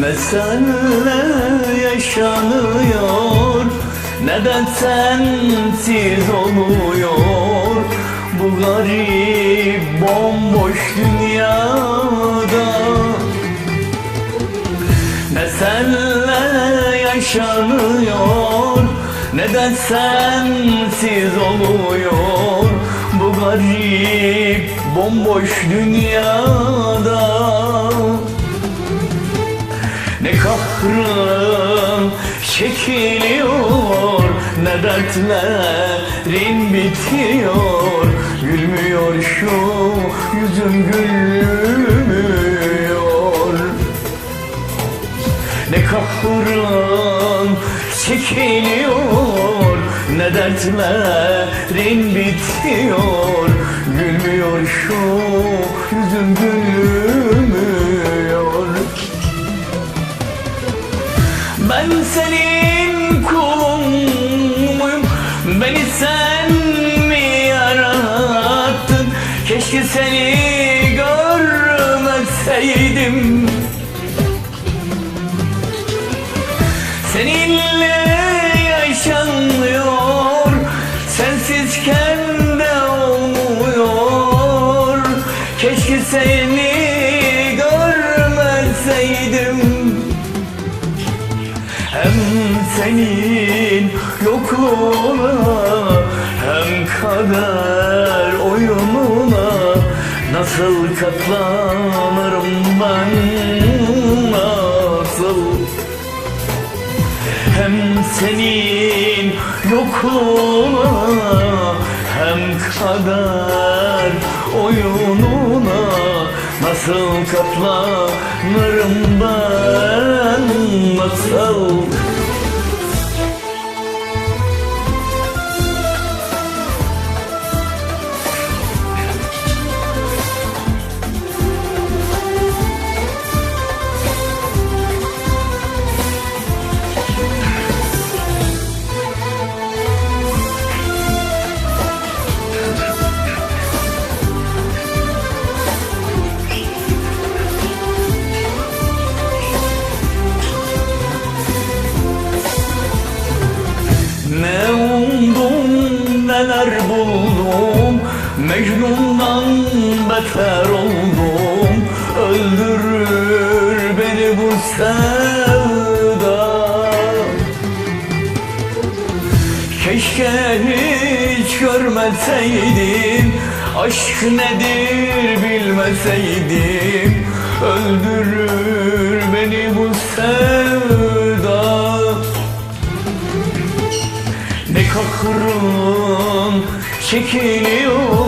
Ne yaşanıyor. Ne de sensiz oluyor? Bu garip bomboş dünyada. Ne yaşanıyor? Ne de sensiz oluyor? Bu garip bomboş dünyada ne kahrım çekiliyor Ne dertlerin bitiyor? Gülmüyor şu yüzüm gülmüyor. Ne kahrım çekiliyor Ne dertlerin bitiyor? Gülmüyor şu yüzüm gülmüyor ben senin kulun muyum? Beni sen mi yarattın? Keşke seni görmeseydim Seninle yaşanmıyor Sensizken de olmuyor Keşke seni yokluğuna Hem kader oyununa Nasıl katlanırım ben nasıl? Hem senin yokluğuna Hem kader oyununa Nasıl katlanırım ben nasıl Mecnun'dan beter oldum. Öldürür beni bu sevda. Keşke hiç görmeseydim Aşk nedir bilmeseydim. Öldürür beni bu sevda. Ne kahrım çekiliyor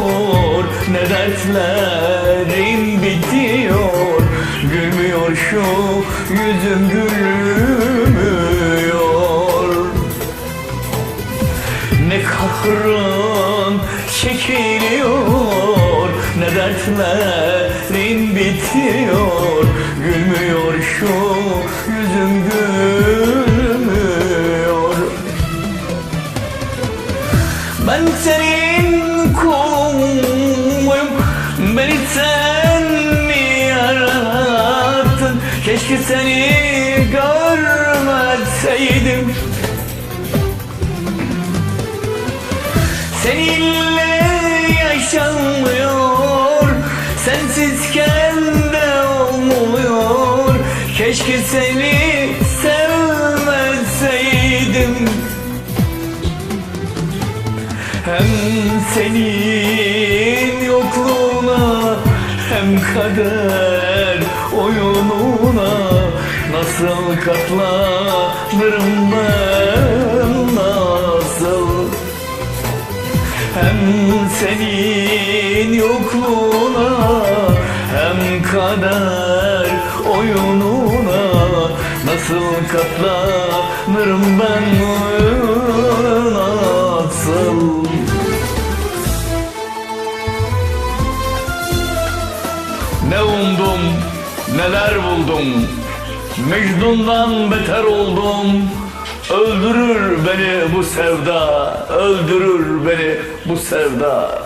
Ne dertlerim bitiyor. Gülmüyor şu yüzüm gülmüyor. Ne kahrım çekiliyor. Ne dertlerim bitiyor. Gülmüyor şu yüzüm gülmüyor seni görmeseydim. Seninle yaşanmıyor Sensizken de olmuyor. Keşke seni sevmeseydim. Hem senin yokluğuna hem kader Nasıl katlanırım ben nasıl? Hem senin yokluğuna hem kader oyununa Nasıl katlanırım ben Mecnun'dan beter oldum. Öldürür beni bu sevda Öldürür beni bu sevda